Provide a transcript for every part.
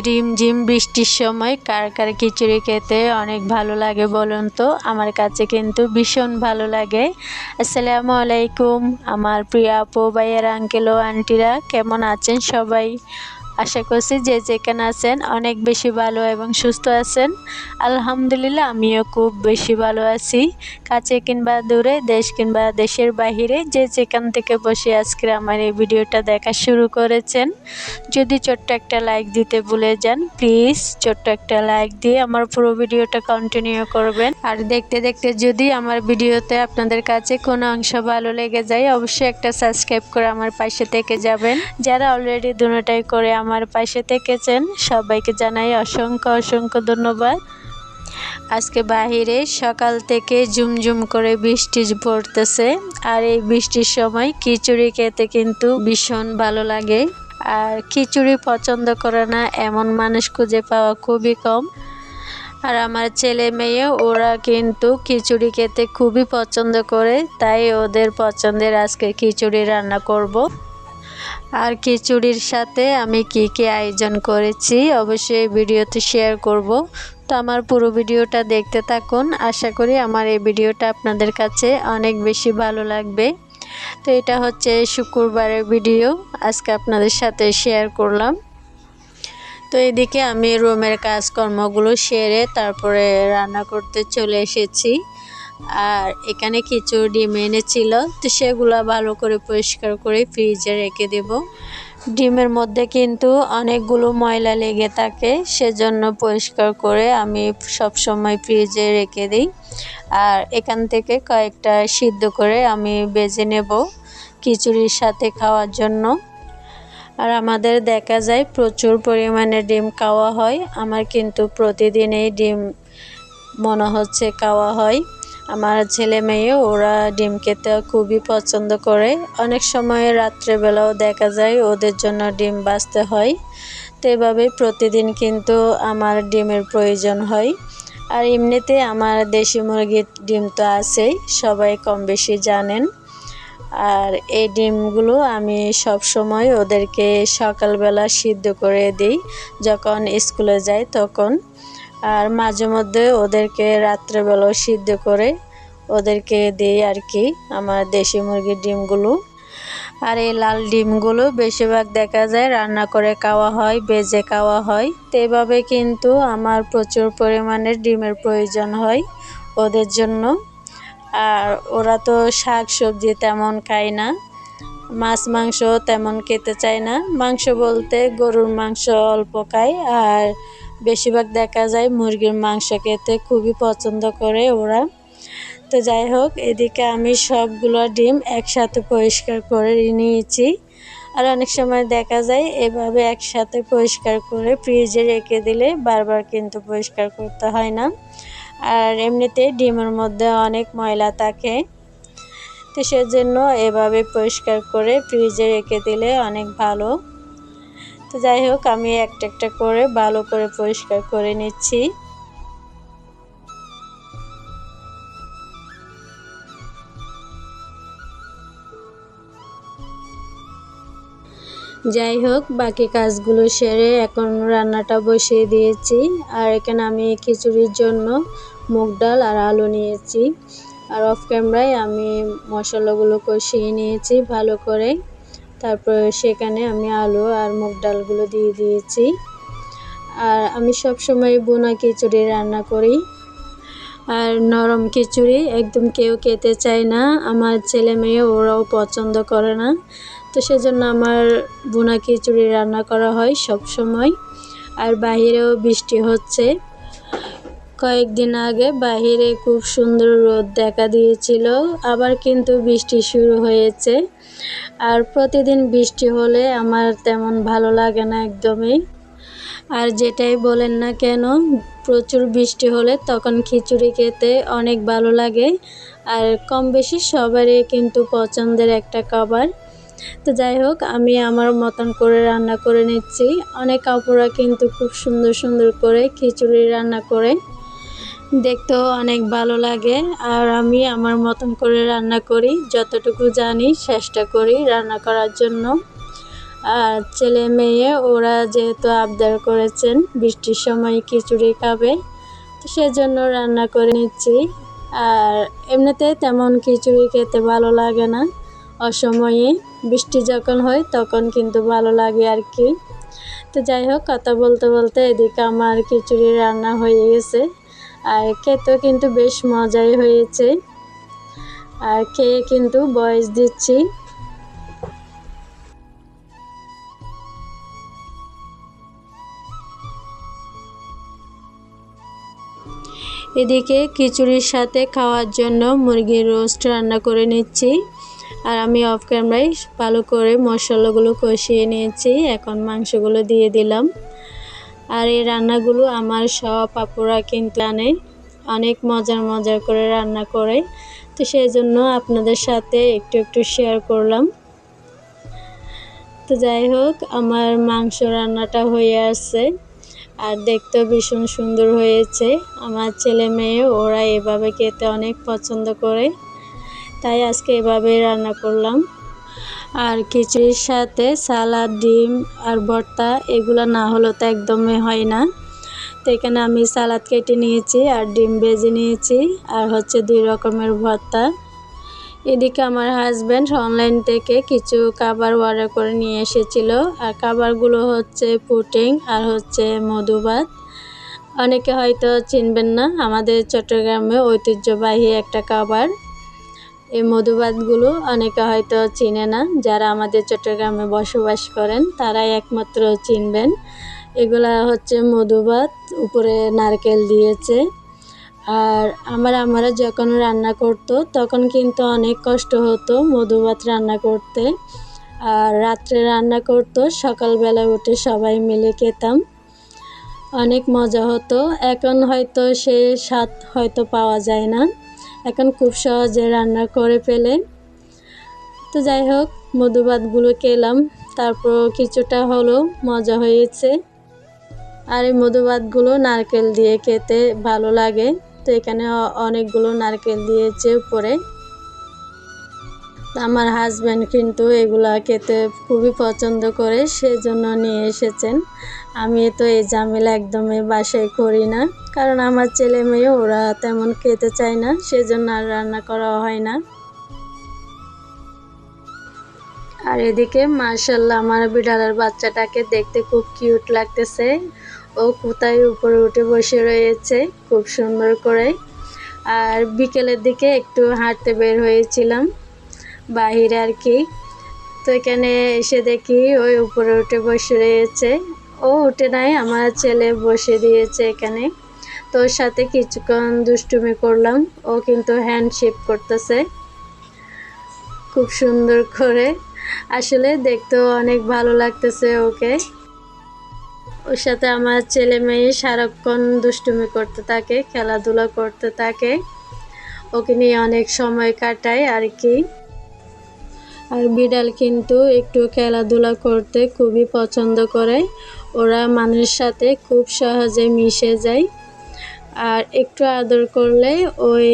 রিমঝিম বৃষ্টির সময় কার কার খিচুড়ি খেতে অনেক ভালো লাগে বলুন তো? আমার কাছে কিন্তু ভীষণ ভালো লাগে। আসসালামু আলাইকুম, আমার প্রিয় আপু, ভাইয়ের আঙ্কেল ও আন্টিরা কেমন আছেন সবাই? আশা করছি যে যেখানে আছেন অনেক বেশি ভালো এবং সুস্থ আছেন। আলহামদুলিল্লাহ, আমিও খুব বেশি ভালো আছি। কাছে কিংবা দূরে, দেশ কিংবা দেশের বাহিরে, যে যেখান থেকে বসে আজকে আমার এই ভিডিওটা দেখা শুরু করেছেন, যদি ছোট্ট একটা লাইক দিতে ভুলে যান প্লিজ ছোট্ট একটা লাইক দিয়ে আমার পুরো ভিডিওটা কন্টিনিউ করবেন। আর দেখতে দেখতে যদি আমার ভিডিওতে আপনাদের কাছে কোনো অংশ ভালো লেগে যায়, অবশ্যই একটা সাবস্ক্রাইব করে আমার পাশে থেকে যাবেন। যারা অলরেডি দুটাই করে আমার পাশে থেকেছেন। সবাইকে জানাই অসংখ্য অসংখ্য ধন্যবাদ। আজকে বাহিরে সকাল থেকে ঝুমঝুম করে বৃষ্টি পড়তেছে। আর এই বৃষ্টির সময় খিচুড়ি খেতে কিন্তু ভীষণ ভালো লাগে। আর খিচুড়ি পছন্দ করে না এমন মানুষ খুঁজে পাওয়া খুবই কম। আর আমার ছেলে মেয়ে, ওরা কিন্তু খিচুড়ি খেতে খুবই পছন্দ করে, তাই ওদের পছন্দের আজকে খিচুড়ি রান্না করব। আর খিচুড়ির সাথে আমি কি কি আয়োজন করেছি অবশ্যই ভিডিওতে শেয়ার করব। তো আমার পুরো ভিডিওটা দেখতে থাকুন। আশা করি আমার এই ভিডিওটা আপনাদের কাছে অনেক বেশি ভালো লাগবে। তো এটা হচ্ছে শুক্রবারের ভিডিও। আজকে আপনাদের সাথে শেয়ার করলাম। তো এদিকে আমি রুমের কাজকর্মগুলো সেরে তারপরে রান্না করতে চলে এসেছি। আর এখানে কিছু ডিম এনেছিল তো সেগুলো ভালো করে পরিষ্কার করে ফ্রিজে রেখে দেব। ডিমের মধ্যে কিন্তু অনেকগুলো ময়লা লেগে থাকে, সেজন্য পরিষ্কার করে আমি সব সময় ফ্রিজে রেখে দিই। আর এখান থেকে কয়েকটা সিদ্ধ করে আমি বেজে নেব খিচুড়ির সাথে খাওয়ার জন্য। আর আমাদের দেখা যায় প্রচুর পরিমাণে ডিম খাওয়া হয়, আমার কিন্তু প্রতিদিনই ডিম মনে হচ্ছে খাওয়া হয়। আমার ছেলে মেয়ে, ওরা ডিম খেতে খুবই পছন্দ করে। অনেক সময় রাত্রেবেলাও দেখা যায় ওদের জন্য ডিম বাঁচতে হয়। তো এভাবে প্রতিদিন কিন্তু আমার ডিমের প্রয়োজন হয়। আর এমনিতে আমার দেশি মুরগির ডিম তো আছেই, সবাই কম বেশি জানেন। আর এই ডিমগুলো আমি সব সময় ওদেরকে সকালবেলা সিদ্ধ করে দিই, যখন স্কুলে যাই তখন। আর মাঝে মধ্যে ওদেরকে রাত্রেবেলাও সিদ্ধ করে ওদেরকে দিই আর কি, আমার দেশি মুরগির ডিমগুলো। আর এই লাল ডিমগুলো বেশিরভাগ দেখা যায় রান্না করে খাওয়া হয়, বেজে খাওয়া হয়। তো এভাবে কিন্তু আমার প্রচুর পরিমাণে ডিমের প্রয়োজন হয় ওদের জন্য। আর ওরা তো শাক সবজি তেমন খায় না, মাছ মাংস তেমন খেতে চায় না। মাংস বলতে গরুর মাংস অল্প খায় আর বেশিরভাগ দেখা যায় মুরগির মাংস খেতে খুবই পছন্দ করে ওরা। তো যাই হোক, এদিকে আমি সবগুলো ডিম একসাথে পরিষ্কার করে নিয়েছি। আর অনেক সময় দেখা যায় এভাবে একসাথে পরিষ্কার করে ফ্রিজে রেখে দিলে বারবার কিন্তু পরিষ্কার করতে হয় না। আর এমনিতে ডিমের মধ্যে অনেক ময়লা থাকে। তো সেজন্য এভাবে পরিষ্কার করে ফ্রিজে রেখে দিলে অনেক ভালো। তো যাই হোক, আমি একটা একটা করে ভালো করে পরিষ্কার করে নিচ্ছি। যাই হোক, বাকি কাজগুলো সেরে এখন রান্নাটা বসিয়ে দিয়েছি। আর এখানে আমি খিচুড়ির জন্য মুগ ডাল আর আলু নিয়েছি। আর অফ ক্যামেরায় আমি মশলাগুলো কষিয়ে নিয়েছি ভালো করে। তারপর সেখানে আমি আলু আর মুগ ডালগুলো দিয়ে দিয়েছি। আর আমি সব সময় বোনা খিচুড়ি রান্না করি। আর নরম খিচুড়ি একদম কেউ খেতে চায় না, আমার ছেলে মেয়ে ওরাও পছন্দ করে না। তো সেজন্য আমার বোনা খিচুড়ি রান্না করা হয় সব সময় আর বাহিরেও বৃষ্টি হচ্ছে। কয়েকদিন আগে বাহিরে খুব সুন্দর রোদ দেখা দিয়েছিল, আবার কিন্তু বৃষ্টি শুরু হয়েছে। আর প্রতিদিন বৃষ্টি হলে আমার তেমন ভালো লাগে না একদমই। আর যেটাই বলেন না কেন, প্রচুর বৃষ্টি হলে তখন খিচুড়ি খেতে অনেক ভালো লাগে। আর কম বেশি সবারই কিন্তু পছন্দের একটা খাবার। তো যাই হোক, আমি আমার মতন করে রান্না করে নিচ্ছি। অনেক কাপড়রা কিন্তু খুব সুন্দর সুন্দর করে খিচুড়ি রান্না করে। দেখতেও অনেক ভালো লাগে। আর আমি আমার মতন করে রান্না করি, যতটুকু জানি চেষ্টা করি রান্না করার জন্য। আর ছেলে মেয়ে, ওরা যেহেতু আবদার করেছেন, বৃষ্টির সময় খিচুড়ি খাবে, তো সেজন্য রান্না করে নিচ্ছি। আর এমনিতে তেমন খিচুড়ি খেতে ভালো লাগে না। অসময়ে বৃষ্টি যখন হয়, তখন কিন্তু ভালো লাগে আর কি। তো যাই হোক, কথা বলতে বলতে এদিকে আমার খিচুড়ি রান্না হয়ে গেছে। আর খেতেও কিন্তু বেশ মজাই হয়েছে। আর খেয়ে কিন্তু বয়স দিচ্ছি। এদিকে খিচুড়ির সাথে খাওয়ার জন্য মুরগির রোস্ট রান্না করে নিচ্ছি। আর আমি অফ ক্যামেরায় ভালো করে মশলাগুলো কষিয়ে নিয়েছি। এখন মাংসগুলো দিয়ে দিলাম। আর এই রান্নাগুলো আমার সব আপুরা কিন্তু আনে। অনেক মজার মজার করে রান্না করে। তো সেই জন্য আপনাদের সাথে একটু একটু শেয়ার করলাম। তো যাই হোক, আমার মাংস রান্নাটা হয়ে আসছে। আর দেখতেও ভীষণ সুন্দর হয়েছে। আমার ছেলে মেয়ে, ওরা এভাবে খেতে অনেক পছন্দ করে। তাই আজকে এভাবে রান্না করলাম। আর খিচুড়ির সাথে সালাদ, ডিম আর ভর্তা, এগুলো না হলে তো একদমই হয় না। তো এখানে আমি সালাদ কেটে নিয়েছি আর ডিম ভেজে নিয়েছি আর হচ্ছে দুই রকমের ভর্তা। এদিকে আমার হাজব্যান্ড অনলাইন থেকে কিছু খাবার অর্ডার করে নিয়ে এসেছিল আর খাবারগুলো হচ্ছে পুটিং আর হচ্ছে মধুভাত অনেকে হয়তো চিনবেন না, আমাদের চট্টগ্রামে ঐতিহ্যবাহী একটা খাবার। এই মধুবাতগুলো অনেকে হয়তো চিনে না। যারা আমাদের চট্টগ্রামে বসবাস করেন, তারাই একমাত্র চিনবেন। এগুলা হচ্ছে মধুবাত উপরে নারকেল দিয়েছে। আর আমার আমরা যখন রান্না করতো, তখন কিন্তু অনেক কষ্ট হতো মধুভাত রান্না করতে। আর রাত্রে রান্না করতো, সকালবেলা উঠে সবাই মিলে খেতাম। অনেক মজা হতো। এখন হয়তো সে স্বাদ হয়তো পাওয়া যায় না। এখন খুব সহজে রান্না করে ফেলে তো যাই হোক মধুভাতগুলো খেলাম তারপর কিছুটা হলো মজা হয়েছে। আর এই মধুভাতগুলো নারকেল দিয়ে খেতে ভালো লাগে। তো এখানে অনেকগুলো নারকেল দিয়েছে উপরে। আমার হাজব্যান্ড কিন্তু এগুলা খেতে খুবই পছন্দ করে, সেজন্য নিয়ে এসেছেন। আমি তো এই ঝামেলা একদমই বাসায় করি না। কারণ আমার ছেলে মেয়ে, ওরা তেমন খেতে চায় না, সেজন্য আর রান্না করা হয় না। আর এদিকে মার্শাল্লাহ আমার বিড়ালের বাচ্চাটাকে দেখতে খুব কিউট লাগতেছে। ও কোথায় উপরে উঠে বসে রয়েছে খুব সুন্দর করে। আর বিকেলের দিকে একটু হাঁটতে বের হয়েছিলাম বাহিরে আর কি। তো এখানে এসে দেখি ওই উপরে উঠে বসে রয়েছে। ও উঠে নাই আমার ছেলে বসে দিয়েছে এখানে। তো ওর সাথে কিছুক্ষণ দুষ্টুমি করলাম, ও কিন্তু হ্যান্ডশেপ করতেছে। খুব সুন্দর করে। আসলে দেখতেও অনেক ভালো লাগতেছে ওকে। ওর সাথে আমার ছেলে মেয়ে সারাক্ষণ দুষ্টুমি করতে থাকে, খেলাধুলা করতে থাকে। ওকে নিয়ে অনেক সময় কাটায় আর কি। আর বিড়াল কিন্তু একটু খেলাধুলা করতে খুবই পছন্দ করে। ওরা মানুষের সাথে খুব সহজে মিশে যায়। আর একটু আদর করলে ওই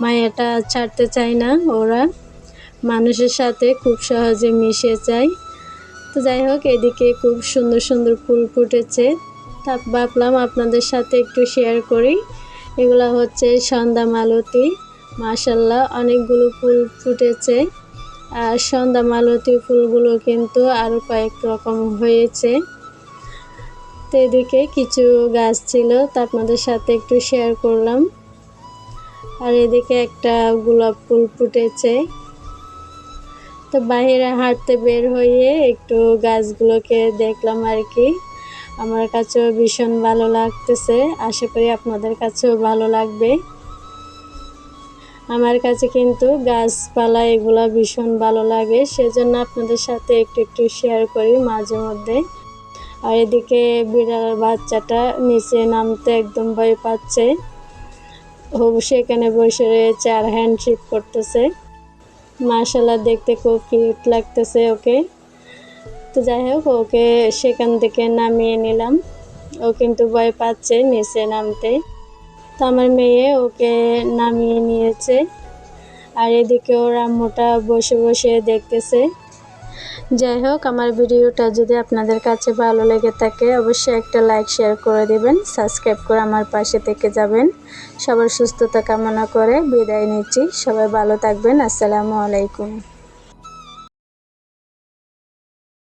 মায়াটা ছাড়তে চায় না ওরা। মানুষের সাথে খুব সহজে মিশে যায়। তো যাই হোক, এদিকে খুব সুন্দর সুন্দর ফুল ফুটেছে। তা ভাবলাম আপনাদের সাথে একটু শেয়ার করি। এগুলো হচ্ছে সন্ধ্যা মালতী। মাসাল্লাহ অনেকগুলো ফুল ফুটেছে। আর সন্ধ্যা মালতী ফুলগুলো কিন্তু আরও কয়েক রকম হয়েছে। তো এদিকে কিছু গাছ ছিল, তা আপনাদের সাথে একটু শেয়ার করলাম। আর এদিকে একটা গোলাপ ফুল ফুটেছে। তো বাইরে হাঁটতে বের হয়ে একটু গাছগুলোকে দেখলাম আর কি। আমার কাছেও ভীষণ ভালো লাগতেছে, আশা করি আপনাদের কাছেও ভালো লাগবে। আমার কাছে কিন্তু গাছপালা এগুলো ভীষণ ভালো লাগে, সেজন্য আপনাদের সাথে একটু একটু শেয়ার করি মাঝে মধ্যে। আর এদিকে বিড়ালের বাচ্চাটা নিচে নামতে একদম ভয় পাচ্ছে। সেখানে বসে রয়েছে আর হ্যান্ডশিপ করতেছে। মার্শাল্লাহ দেখতে খুব কিউট লাগতেছে ওকে। তো যাই হোক, ওকে সেখান থেকে নামিয়ে নিলাম। ও কিন্তু ভয় পাচ্ছে নিচে নামতে। তো আমার মেয়ে ওকে নামিয়ে নিয়েছে। আর এদিকে ওর আম্মুটা বসে বসে দেখতেছে। যাই হোক, আমার ভিডিওটা যদি আপনাদের কাছে ভালো লেগে থাকে, অবশ্যই একটা লাইক, শেয়ার করে দেবেন, সাবস্ক্রাইব করে আমার পাশে থেকে যাবেন। সবার সুস্থতা কামনা করে বিদায় নিচ্ছি। সবাই ভালো থাকবেন। আসসালামু আলাইকুম।